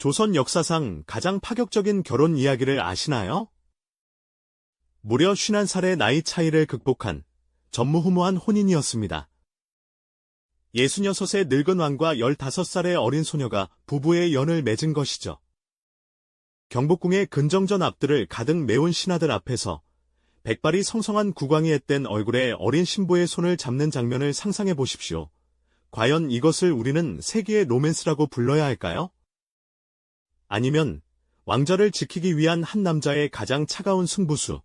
조선 역사상 가장 파격적인 결혼 이야기를 아시나요? 무려 51살의 나이 차이를 극복한 전무후무한 혼인이었습니다. 66의 늙은 왕과 15살의 어린 소녀가 부부의 연을 맺은 것이죠. 경복궁의 근정전 앞들을 가득 메운 신하들 앞에서 백발이 성성한 국왕이 앳된 얼굴에 어린 신부의 손을 잡는 장면을 상상해 보십시오. 과연 이것을 우리는 세계의 로맨스라고 불러야 할까요? 아니면 왕자를 지키기 위한 한 남자의 가장 차가운 승부수,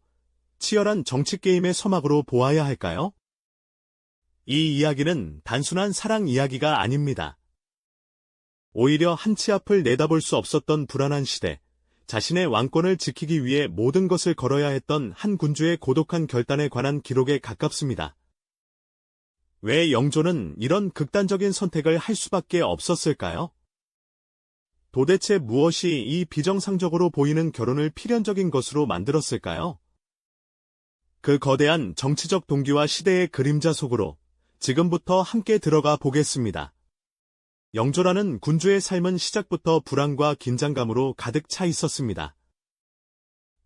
치열한 정치 게임의 서막으로 보아야 할까요? 이 이야기는 단순한 사랑 이야기가 아닙니다. 오히려 한 치 앞을 내다볼 수 없었던 불안한 시대, 자신의 왕권을 지키기 위해 모든 것을 걸어야 했던 한 군주의 고독한 결단에 관한 기록에 가깝습니다. 왜 영조는 이런 극단적인 선택을 할 수밖에 없었을까요? 도대체 무엇이 이 비정상적으로 보이는 결혼을 필연적인 것으로 만들었을까요? 그 거대한 정치적 동기와 시대의 그림자 속으로 지금부터 함께 들어가 보겠습니다. 영조라는 군주의 삶은 시작부터 불안과 긴장감으로 가득 차 있었습니다.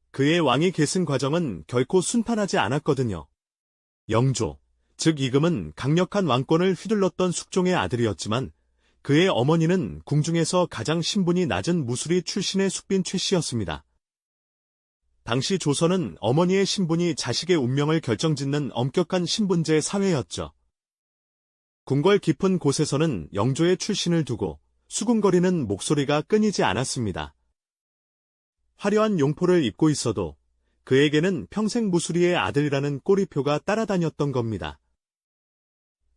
그의 왕위 계승 과정은 결코 순탄하지 않았거든요. 영조, 즉 이금은 강력한 왕권을 휘둘렀던 숙종의 아들이었지만 그의 어머니는 궁중에서 가장 신분이 낮은 무수리 출신의 숙빈 최 씨였습니다. 당시 조선은 어머니의 신분이 자식의 운명을 결정짓는 엄격한 신분제 사회였죠. 궁궐 깊은 곳에서는 영조의 출신을 두고 수군거리는 목소리가 끊이지 않았습니다. 화려한 용포를 입고 있어도 그에게는 평생 무수리의 아들이라는 꼬리표가 따라다녔던 겁니다.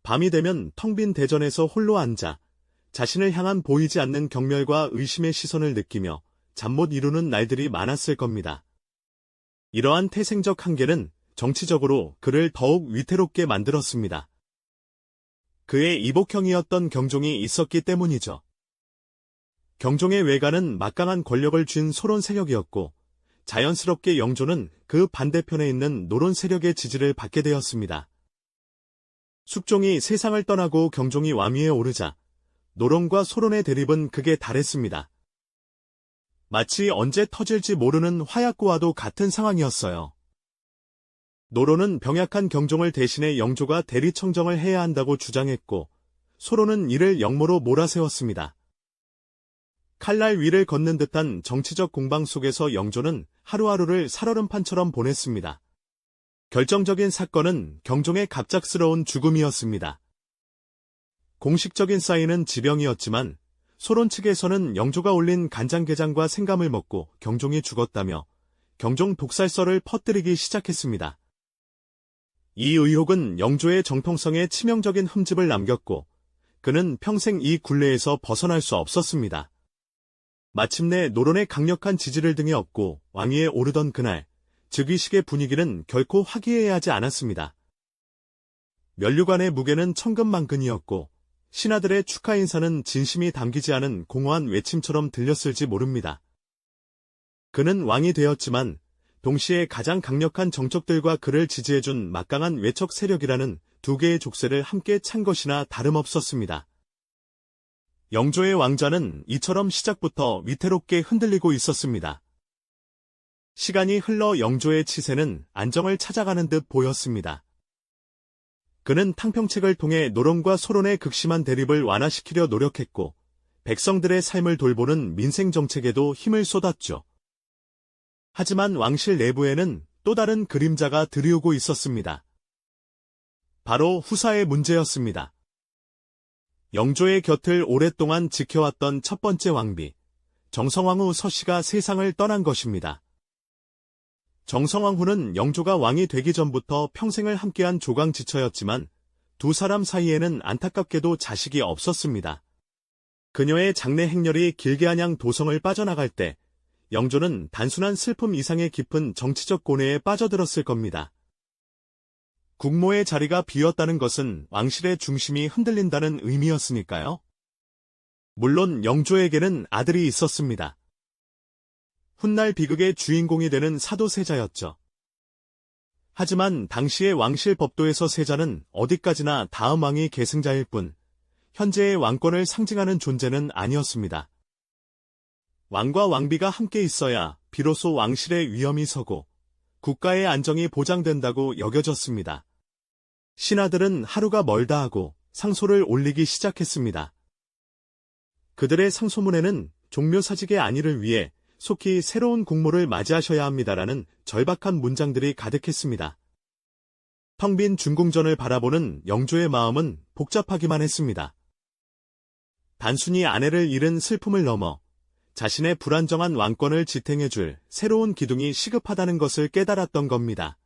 밤이 되면 텅 빈 대전에서 홀로 앉아 자신을 향한 보이지 않는 경멸과 의심의 시선을 느끼며 잠 못 이루는 날들이 많았을 겁니다. 이러한 태생적 한계는 정치적으로 그를 더욱 위태롭게 만들었습니다. 그의 이복형이었던 경종이 있었기 때문이죠. 경종의 외가는 막강한 권력을 쥔 소론 세력이었고 자연스럽게 영조는 그 반대편에 있는 노론 세력의 지지를 받게 되었습니다. 숙종이 세상을 떠나고 경종이 왕위에 오르자 노론과 소론의 대립은 극에 달했습니다. 마치 언제 터질지 모르는 화약고와도 같은 상황이었어요. 노론은 병약한 경종을 대신해 영조가 대리청정을 해야 한다고 주장했고 소론은 이를 역모로 몰아세웠습니다. 칼날 위를 걷는 듯한 정치적 공방 속에서 영조는 하루하루를 살얼음판처럼 보냈습니다. 결정적인 사건은 경종의 갑작스러운 죽음이었습니다. 공식적인 사인은 지병이었지만 소론 측에서는 영조가 올린 간장게장과 생감을 먹고 경종이 죽었다며 경종 독살설을 퍼뜨리기 시작했습니다. 이 의혹은 영조의 정통성에 치명적인 흠집을 남겼고 그는 평생 이 굴레에서 벗어날 수 없었습니다. 마침내 노론의 강력한 지지를 등에 업고 왕위에 오르던 그날 즉위식의 분위기는 결코 화기애애하지 않았습니다. 면류관의 무게는 천근만근이었고 신하들의 축하 인사는 진심이 담기지 않은 공허한 외침처럼 들렸을지 모릅니다. 그는 왕이 되었지만 동시에 가장 강력한 정적들과 그를 지지해준 막강한 외척 세력이라는 두 개의 족쇄를 함께 찬 것이나 다름없었습니다. 영조의 왕자는 이처럼 시작부터 위태롭게 흔들리고 있었습니다. 시간이 흘러 영조의 치세는 안정을 찾아가는 듯 보였습니다. 그는 탕평책을 통해 노론과 소론의 극심한 대립을 완화시키려 노력했고 백성들의 삶을 돌보는 민생정책에도 힘을 쏟았죠. 하지만 왕실 내부에는 또 다른 그림자가 들이오고 있었습니다. 바로 후사의 문제였습니다. 영조의 곁을 오랫동안 지켜왔던 첫 번째 왕비, 정성왕후 서씨가 세상을 떠난 것입니다. 정성왕후는 영조가 왕이 되기 전부터 평생을 함께한 조강지처였지만 두 사람 사이에는 안타깝게도 자식이 없었습니다. 그녀의 장래 행렬이 길게 한양 도성을 빠져나갈 때 영조는 단순한 슬픔 이상의 깊은 정치적 고뇌에 빠져들었을 겁니다. 국모의 자리가 비었다는 것은 왕실의 중심이 흔들린다는 의미였으니까요. 물론 영조에게는 아들이 있었습니다. 훗날 비극의 주인공이 되는 사도 세자였죠. 하지만 당시의 왕실 법도에서 세자는 어디까지나 다음 왕이 계승자일 뿐 현재의 왕권을 상징하는 존재는 아니었습니다. 왕과 왕비가 함께 있어야 비로소 왕실의 위엄이 서고 국가의 안정이 보장된다고 여겨졌습니다. 신하들은 하루가 멀다 하고 상소를 올리기 시작했습니다. 그들의 상소문에는 종묘사직의 안위를 위해 속히 새로운 국모를 맞이하셔야 합니다라는 절박한 문장들이 가득했습니다. 텅 빈 중궁전을 바라보는 영조의 마음은 복잡하기만 했습니다. 단순히 아내를 잃은 슬픔을 넘어 자신의 불안정한 왕권을 지탱해줄 새로운 기둥이 시급하다는 것을 깨달았던 겁니다.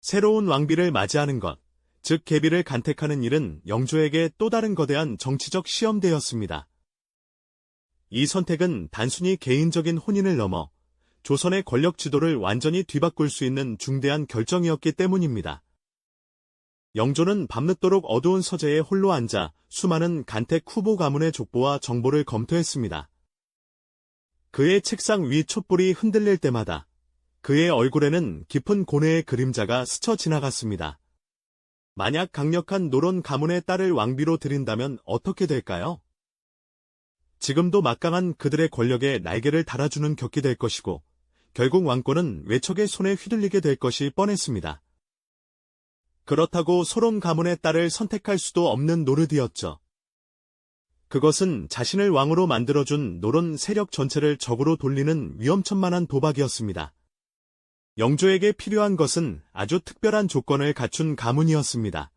새로운 왕비를 맞이하는 것, 즉 계비를 간택하는 일은 영조에게 또 다른 거대한 정치적 시험대였습니다. 이 선택은 단순히 개인적인 혼인을 넘어 조선의 권력 지도를 완전히 뒤바꿀 수 있는 중대한 결정이었기 때문입니다. 영조는 밤늦도록 어두운 서재에 홀로 앉아 수많은 간택 후보 가문의 족보와 정보를 검토했습니다. 그의 책상 위 촛불이 흔들릴 때마다 그의 얼굴에는 깊은 고뇌의 그림자가 스쳐 지나갔습니다. 만약 강력한 노론 가문의 딸을 왕비로 들인다면 어떻게 될까요? 지금도 막강한 그들의 권력에 날개를 달아주는 격이 될 것이고, 결국 왕권은 외척의 손에 휘둘리게 될 것이 뻔했습니다. 그렇다고 소론 가문의 딸을 선택할 수도 없는 노릇이었죠. 그것은 자신을 왕으로 만들어준 노론 세력 전체를 적으로 돌리는 위험천만한 도박이었습니다. 영조에게 필요한 것은 아주 특별한 조건을 갖춘 가문이었습니다.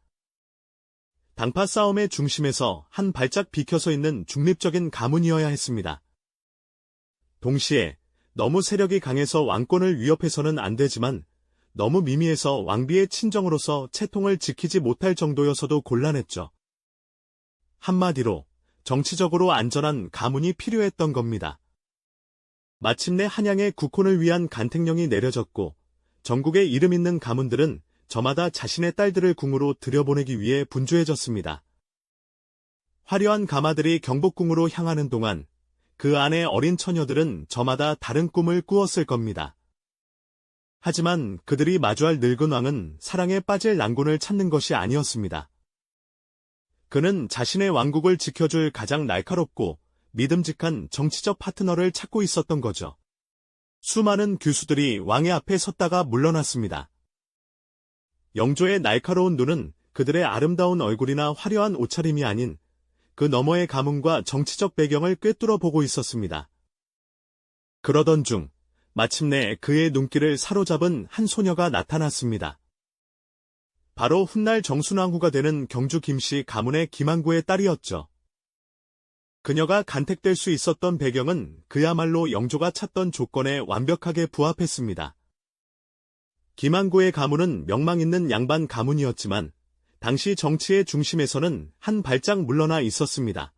당파 싸움의 중심에서 한 발짝 비켜서 있는 중립적인 가문이어야 했습니다. 동시에 너무 세력이 강해서 왕권을 위협해서는 안 되지만 너무 미미해서 왕비의 친정으로서 채통을 지키지 못할 정도여서도 곤란했죠. 한마디로 정치적으로 안전한 가문이 필요했던 겁니다. 마침내 한양의 국혼을 위한 간택령이 내려졌고 전국에 이름 있는 가문들은 저마다 자신의 딸들을 궁으로 들여보내기 위해 분주해졌습니다. 화려한 가마들이 경복궁으로 향하는 동안 그 안의 어린 처녀들은 저마다 다른 꿈을 꾸었을 겁니다. 하지만 그들이 마주할 늙은 왕은 사랑에 빠질 난군을 찾는 것이 아니었습니다. 그는 자신의 왕국을 지켜줄 가장 날카롭고 믿음직한 정치적 파트너를 찾고 있었던 거죠. 수많은 교수들이 왕의 앞에 섰다가 물러났습니다. 영조의 날카로운 눈은 그들의 아름다운 얼굴이나 화려한 옷차림이 아닌 그 너머의 가문과 정치적 배경을 꿰뚫어 보고 있었습니다. 그러던 중 마침내 그의 눈길을 사로잡은 한 소녀가 나타났습니다. 바로 훗날 정순왕후가 되는 경주 김씨 가문의 김항구의 딸이었죠. 그녀가 간택될 수 있었던 배경은 그야말로 영조가 찾던 조건에 완벽하게 부합했습니다. 김항구의 가문은 명망 있는 양반 가문이었지만 당시 정치의 중심에서는 한 발짝 물러나 있었습니다.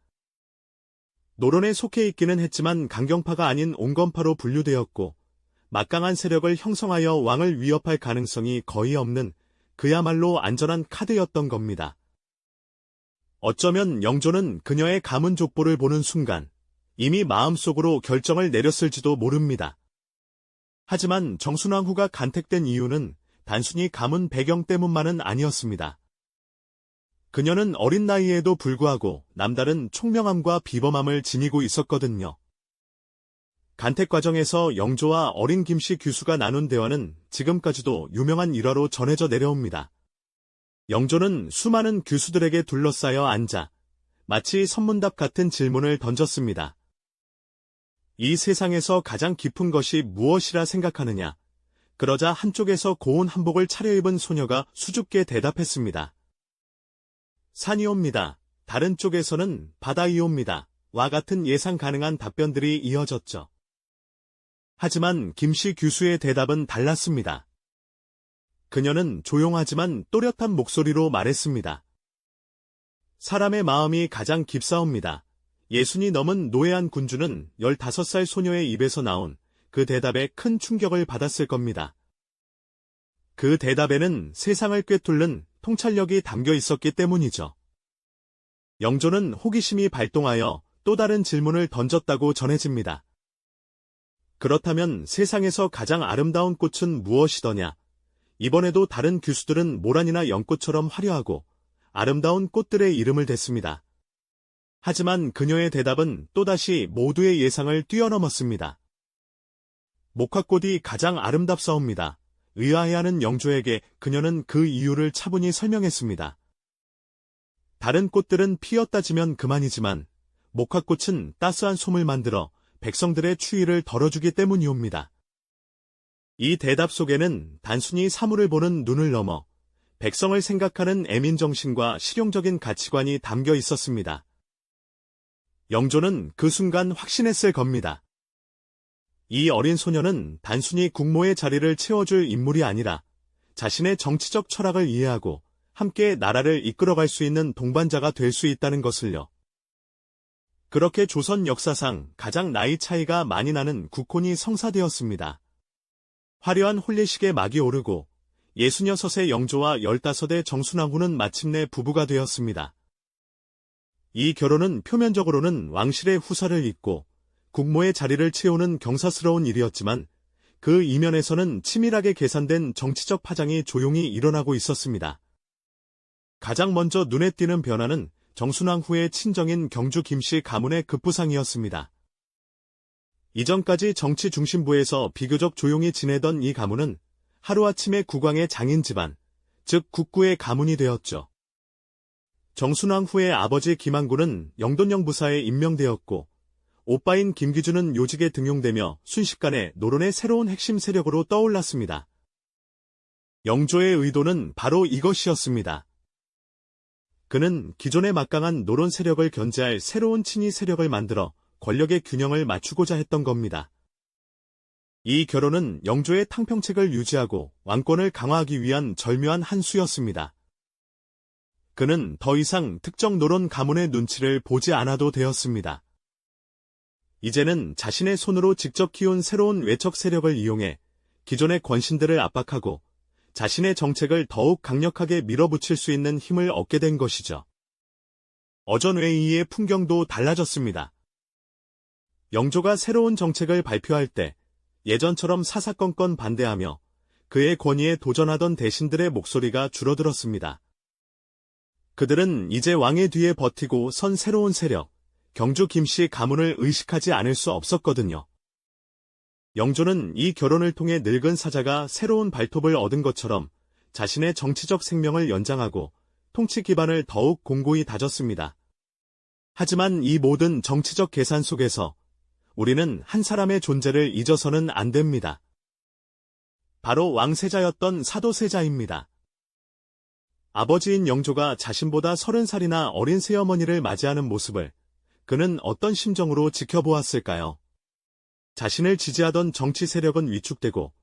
노론에 속해 있기는 했지만 강경파가 아닌 온건파로 분류되었고 막강한 세력을 형성하여 왕을 위협할 가능성이 거의 없는 그야말로 안전한 카드였던 겁니다. 어쩌면 영조는 그녀의 가문 족보를 보는 순간 이미 마음속으로 결정을 내렸을지도 모릅니다. 하지만 정순왕후가 간택된 이유는 단순히 가문 배경 때문만은 아니었습니다. 그녀는 어린 나이에도 불구하고 남다른 총명함과 비범함을 지니고 있었거든요. 간택 과정에서 영조와 어린 김씨 규수가 나눈 대화는 지금까지도 유명한 일화로 전해져 내려옵니다. 영조는 수많은 규수들에게 둘러싸여 앉아 마치 선문답 같은 질문을 던졌습니다. 이 세상에서 가장 깊은 것이 무엇이라 생각하느냐? 그러자 한쪽에서 고운 한복을 차려입은 소녀가 수줍게 대답했습니다. 산이옵니다. 다른 쪽에서는 바다이옵니다. 와 같은 예상 가능한 답변들이 이어졌죠. 하지만 김씨 규수의 대답은 달랐습니다. 그녀는 조용하지만 또렷한 목소리로 말했습니다. 사람의 마음이 가장 깊사옵니다. 예순이 넘은 노예한 군주는 15살 소녀의 입에서 나온 그 대답에 큰 충격을 받았을 겁니다. 그 대답에는 세상을 꿰뚫는 통찰력이 담겨 있었기 때문이죠. 영조는 호기심이 발동하여 또 다른 질문을 던졌다고 전해집니다. 그렇다면 세상에서 가장 아름다운 꽃은 무엇이더냐? 이번에도 다른 교수들은 모란이나 연꽃처럼 화려하고 아름다운 꽃들의 이름을 댔습니다. 하지만 그녀의 대답은 또다시 모두의 예상을 뛰어넘었습니다. 목화꽃이 가장 아름답사옵니다. 의아해하는 영조에게 그녀는 그 이유를 차분히 설명했습니다. 다른 꽃들은 피었다 지면 그만이지만 목화꽃은 따스한 솜을 만들어 백성들의 추위를 덜어주기 때문이옵니다. 이 대답 속에는 단순히 사물을 보는 눈을 넘어 백성을 생각하는 애민정신과 실용적인 가치관이 담겨 있었습니다. 영조는 그 순간 확신했을 겁니다. 이 어린 소녀는 단순히 국모의 자리를 채워줄 인물이 아니라 자신의 정치적 철학을 이해하고 함께 나라를 이끌어갈 수 있는 동반자가 될 수 있다는 것을요. 그렇게 조선 역사상 가장 나이 차이가 많이 나는 국혼이 성사되었습니다. 화려한 혼례식에 막이 오르고 66의 영조와 15의 정순왕후는 마침내 부부가 되었습니다. 이 결혼은 표면적으로는 왕실의 후사를 잇고 국모의 자리를 채우는 경사스러운 일이었지만 그 이면에서는 치밀하게 계산된 정치적 파장이 조용히 일어나고 있었습니다. 가장 먼저 눈에 띄는 변화는 정순왕 후의 친정인 경주 김씨 가문의 급부상이었습니다. 이전까지 정치 중심부에서 비교적 조용히 지내던 이 가문은 하루아침에 국왕의 장인 집안, 즉 국구의 가문이 되었죠. 정순왕 후의 아버지 김항구는 영돈영 부사에 임명되었고 오빠인 김기준은 요직에 등용되며 순식간에 노론의 새로운 핵심 세력으로 떠올랐습니다. 영조의 의도는 바로 이것이었습니다. 그는 기존의 막강한 노론 세력을 견제할 새로운 친위 세력을 만들어 권력의 균형을 맞추고자 했던 겁니다. 이 결혼은 영조의 탕평책을 유지하고 왕권을 강화하기 위한 절묘한 한 수였습니다. 그는 더 이상 특정 노론 가문의 눈치를 보지 않아도 되었습니다. 이제는 자신의 손으로 직접 키운 새로운 외척 세력을 이용해 기존의 권신들을 압박하고 자신의 정책을 더욱 강력하게 밀어붙일 수 있는 힘을 얻게 된 것이죠. 어전웨이의 풍경도 달라졌습니다. 영조가 새로운 정책을 발표할 때 예전처럼 사사건건 반대하며 그의 권위에 도전하던 대신들의 목소리가 줄어들었습니다. 그들은 이제 왕의 뒤에 버티고 선 새로운 세력, 경주 김씨 가문을 의식하지 않을 수 없었거든요. 영조는 이 결혼을 통해 늙은 사자가 새로운 발톱을 얻은 것처럼 자신의 정치적 생명을 연장하고 통치 기반을 더욱 공고히 다졌습니다. 하지만 이 모든 정치적 계산 속에서 우리는 한 사람의 존재를 잊어서는 안 됩니다. 바로 왕세자였던 사도세자입니다. 아버지인 영조가 자신보다 서른 살이나 어린 새어머니를 맞이하는 모습을 그는 어떤 심정으로 지켜보았을까요? 자신을 지지하던 정치 세력은 위축되고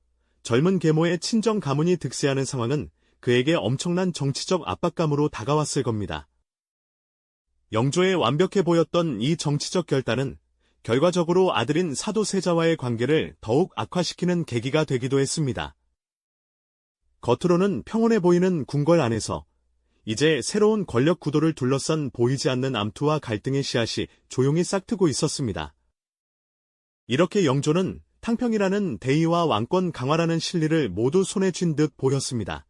젊은 계모의 친정 가문이 득세하는 상황은 그에게 엄청난 정치적 압박감으로 다가왔을 겁니다. 영조의 완벽해 보였던 이 정치적 결단은 결과적으로 아들인 사도세자와의 관계를 더욱 악화시키는 계기가 되기도 했습니다. 겉으로는 평온해 보이는 궁궐 안에서 이제 새로운 권력 구도를 둘러싼 보이지 않는 암투와 갈등의 씨앗이 조용히 싹트고 있었습니다. 이렇게 영조는 탕평이라는 대의와 왕권 강화라는 실리를 모두 손에 쥔 듯 보였습니다.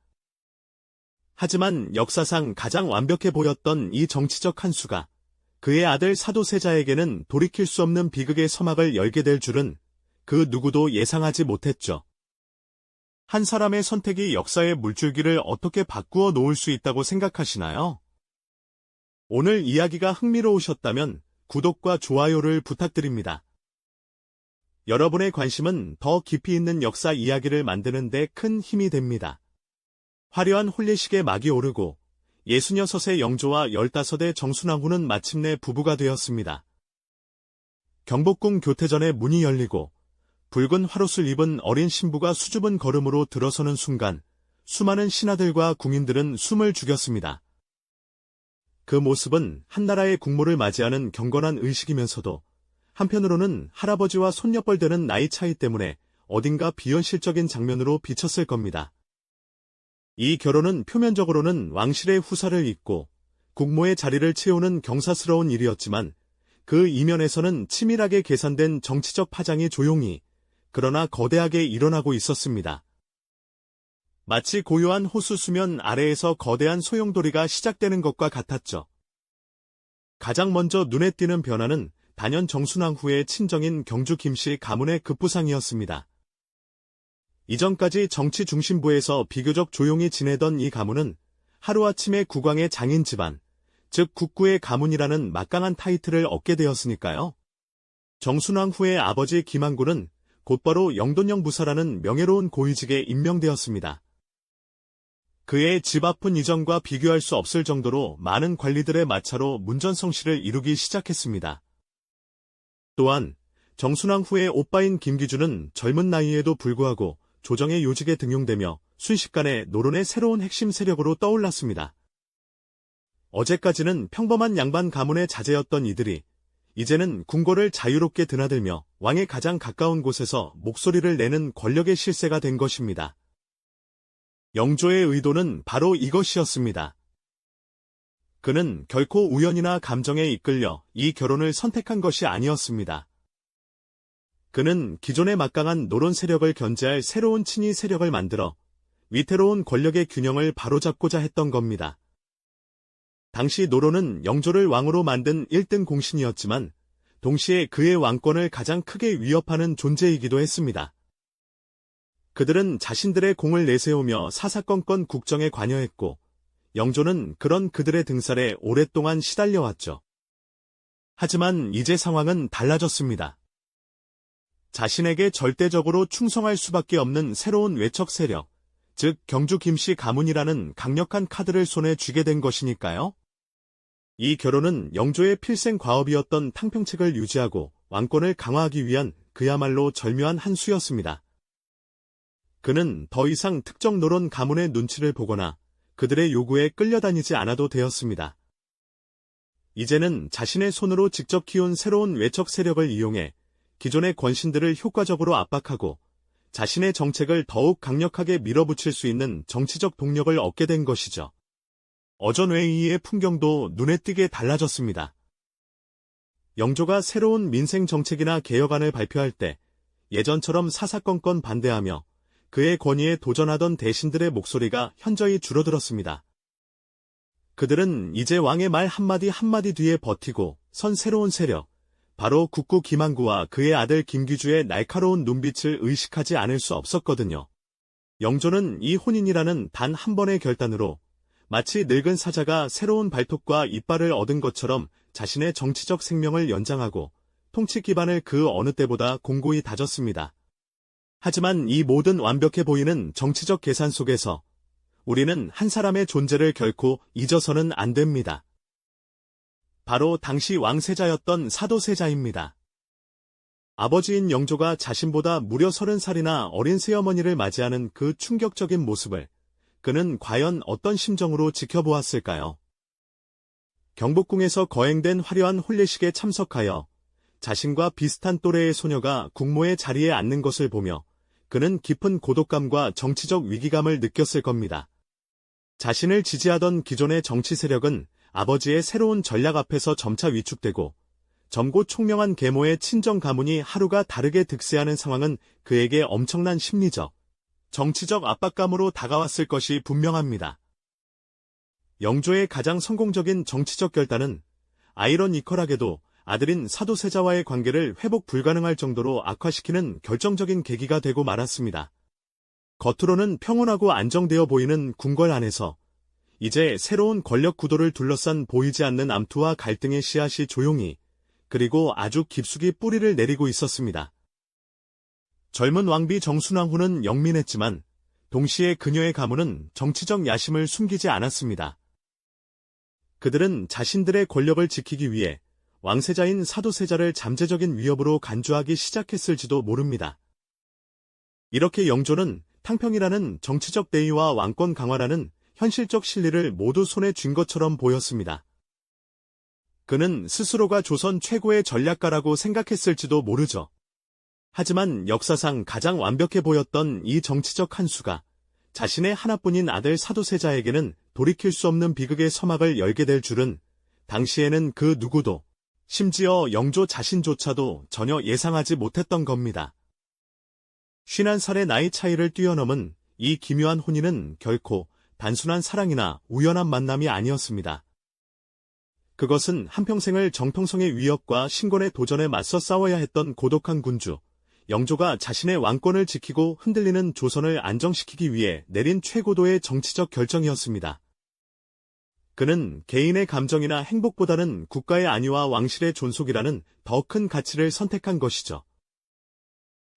하지만 역사상 가장 완벽해 보였던 이 정치적 한 수가 그의 아들 사도세자에게는 돌이킬 수 없는 비극의 서막을 열게 될 줄은 그 누구도 예상하지 못했죠. 한 사람의 선택이 역사의 물줄기를 어떻게 바꾸어 놓을 수 있다고 생각하시나요? 오늘 이야기가 흥미로우셨다면 구독과 좋아요를 부탁드립니다. 여러분의 관심은 더 깊이 있는 역사 이야기를 만드는 데 큰 힘이 됩니다. 화려한 혼례식에 막이 오르고 66의 영조와 15의 정순왕후는 마침내 부부가 되었습니다. 경복궁 교태전에 문이 열리고 붉은 화롯을 입은 어린 신부가 수줍은 걸음으로 들어서는 순간 수많은 신하들과 궁인들은 숨을 죽였습니다. 그 모습은 한 나라의 국모를 맞이하는 경건한 의식이면서도 한편으로는 할아버지와 손녀뻘 되는 나이 차이 때문에 어딘가 비현실적인 장면으로 비쳤을 겁니다. 이 결혼은 표면적으로는 왕실의 후사를 잇고 국모의 자리를 채우는 경사스러운 일이었지만 그 이면에서는 치밀하게 계산된 정치적 파장이 조용히 그러나 거대하게 일어나고 있었습니다. 마치 고요한 호수 수면 아래에서 거대한 소용돌이가 시작되는 것과 같았죠. 가장 먼저 눈에 띄는 변화는 단연 정순왕 후의 친정인 경주 김씨 가문의 급부상이었습니다. 이전까지 정치 중심부에서 비교적 조용히 지내던 이 가문은 하루아침에 국왕의 장인 집안, 즉 국구의 가문이라는 막강한 타이틀을 얻게 되었으니까요. 정순왕 후의 아버지 김한구는 곧바로 영돈영 부사라는 명예로운 고위직에 임명되었습니다. 그의 집 앞은 이전과 비교할 수 없을 정도로 많은 관리들의 마차로 문전성시를 이루기 시작했습니다. 또한 정순왕 후의 오빠인 김기준은 젊은 나이에도 불구하고 조정의 요직에 등용되며 순식간에 노론의 새로운 핵심 세력으로 떠올랐습니다. 어제까지는 평범한 양반 가문의 자제였던 이들이 이제는 궁궐을 자유롭게 드나들며 왕의 가장 가까운 곳에서 목소리를 내는 권력의 실세가 된 것입니다. 영조의 의도는 바로 이것이었습니다. 그는 결코 우연이나 감정에 이끌려 이 결혼을 선택한 것이 아니었습니다. 그는 기존의 막강한 노론 세력을 견제할 새로운 친위 세력을 만들어 위태로운 권력의 균형을 바로잡고자 했던 겁니다. 당시 노론은 영조를 왕으로 만든 1등 공신이었지만 동시에 그의 왕권을 가장 크게 위협하는 존재이기도 했습니다. 그들은 자신들의 공을 내세우며 사사건건 국정에 관여했고 영조는 그런 그들의 등살에 오랫동안 시달려왔죠. 하지만 이제 상황은 달라졌습니다. 자신에게 절대적으로 충성할 수밖에 없는 새로운 외척 세력, 즉 경주 김씨 가문이라는 강력한 카드를 손에 쥐게 된 것이니까요. 이 결혼은 영조의 필생 과업이었던 탕평책을 유지하고 왕권을 강화하기 위한 그야말로 절묘한 한 수였습니다. 그는 더 이상 특정 노론 가문의 눈치를 보거나 그들의 요구에 끌려다니지 않아도 되었습니다. 이제는 자신의 손으로 직접 키운 새로운 외척 세력을 이용해 기존의 권신들을 효과적으로 압박하고 자신의 정책을 더욱 강력하게 밀어붙일 수 있는 정치적 동력을 얻게 된 것이죠. 어전웨이의 풍경도 눈에 띄게 달라졌습니다. 영조가 새로운 민생 정책이나 개혁안을 발표할 때 예전처럼 사사건건 반대하며 그의 권위에 도전하던 대신들의 목소리가 현저히 줄어들었습니다. 그들은 이제 왕의 말 한마디 한마디 뒤에 버티고 선 새로운 세력, 바로 국구 김한구와 그의 아들 김규주의 날카로운 눈빛을 의식하지 않을 수 없었거든요. 영조는 이 혼인이라는 단 한 번의 결단으로 마치 늙은 사자가 새로운 발톱과 이빨을 얻은 것처럼 자신의 정치적 생명을 연장하고 통치 기반을 그 어느 때보다 공고히 다졌습니다. 하지만 이 모든 완벽해 보이는 정치적 계산 속에서 우리는 한 사람의 존재를 결코 잊어서는 안 됩니다. 바로 당시 왕세자였던 사도세자입니다. 아버지인 영조가 자신보다 무려 서른 살이나 어린 새어머니를 맞이하는 그 충격적인 모습을 그는 과연 어떤 심정으로 지켜보았을까요? 경복궁에서 거행된 화려한 혼례식에 참석하여 자신과 비슷한 또래의 소녀가 국모의 자리에 앉는 것을 보며 그는 깊은 고독감과 정치적 위기감을 느꼈을 겁니다. 자신을 지지하던 기존의 정치 세력은 아버지의 새로운 전략 앞에서 점차 위축되고 점고 총명한 계모의 친정 가문이 하루가 다르게 득세하는 상황은 그에게 엄청난 심리적, 정치적 압박감으로 다가왔을 것이 분명합니다. 영조의 가장 성공적인 정치적 결단은 아이러니컬하게도 아들인 사도세자와의 관계를 회복 불가능할 정도로 악화시키는 결정적인 계기가 되고 말았습니다. 겉으로는 평온하고 안정되어 보이는 궁궐 안에서 이제 새로운 권력 구도를 둘러싼 보이지 않는 암투와 갈등의 씨앗이 조용히 그리고 아주 깊숙이 뿌리를 내리고 있었습니다. 젊은 왕비 정순왕 후는 영민했지만 동시에 그녀의 가문은 정치적 야심을 숨기지 않았습니다. 그들은 자신들의 권력을 지키기 위해 왕세자인 사도세자를 잠재적인 위협으로 간주하기 시작했을지도 모릅니다. 이렇게 영조는 탕평이라는 정치적 대의와 왕권 강화라는 현실적 실리를 모두 손에 쥔 것처럼 보였습니다. 그는 스스로가 조선 최고의 전략가라고 생각했을지도 모르죠. 하지만 역사상 가장 완벽해 보였던 이 정치적 한 수가 자신의 하나뿐인 아들 사도세자에게는 돌이킬 수 없는 비극의 서막을 열게 될 줄은 당시에는 그 누구도 심지어 영조 자신조차도 전혀 예상하지 못했던 겁니다. 51살의 나이 차이를 뛰어넘은 이 기묘한 혼인은 결코 단순한 사랑이나 우연한 만남이 아니었습니다. 그것은 한평생을 정통성의 위협과 신권의 도전에 맞서 싸워야 했던 고독한 군주, 영조가 자신의 왕권을 지키고 흔들리는 조선을 안정시키기 위해 내린 최고도의 정치적 결정이었습니다. 그는 개인의 감정이나 행복보다는 국가의 안위와 왕실의 존속이라는 더 큰 가치를 선택한 것이죠.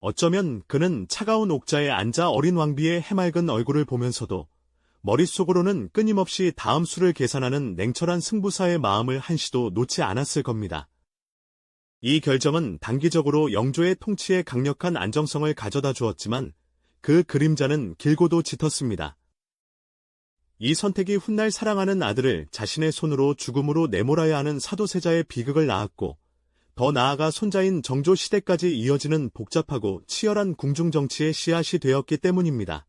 어쩌면 그는 차가운 옥자에 앉아 어린 왕비의 해맑은 얼굴을 보면서도 머릿속으로는 끊임없이 다음 수를 계산하는 냉철한 승부사의 마음을 한시도 놓지 않았을 겁니다. 이 결정은 단기적으로 영조의 통치에 강력한 안정성을 가져다 주었지만 그 그림자는 길고도 짙었습니다. 이 선택이 훗날 사랑하는 아들을 자신의 손으로 죽음으로 내몰아야 하는 사도세자의 비극을 낳았고 더 나아가 손자인 정조 시대까지 이어지는 복잡하고 치열한 궁중정치의 씨앗이 되었기 때문입니다.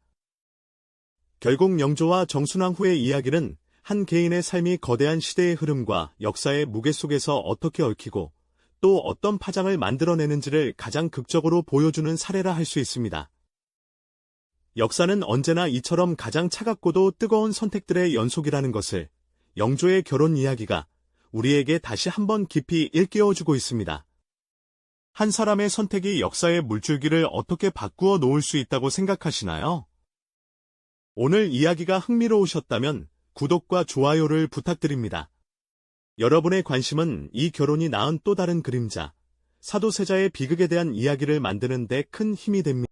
결국 영조와 정순왕 후의 이야기는 한 개인의 삶이 거대한 시대의 흐름과 역사의 무게 속에서 어떻게 얽히고 또 어떤 파장을 만들어내는지를 가장 극적으로 보여주는 사례라 할 수 있습니다. 역사는 언제나 이처럼 가장 차갑고도 뜨거운 선택들의 연속이라는 것을 영조의 결혼 이야기가 우리에게 다시 한번 깊이 일깨워주고 있습니다. 한 사람의 선택이 역사의 물줄기를 어떻게 바꾸어 놓을 수 있다고 생각하시나요? 오늘 이야기가 흥미로우셨다면 구독과 좋아요를 부탁드립니다. 여러분의 관심은 이 결혼이 낳은 또 다른 그림자, 사도세자의 비극에 대한 이야기를 만드는 데 큰 힘이 됩니다.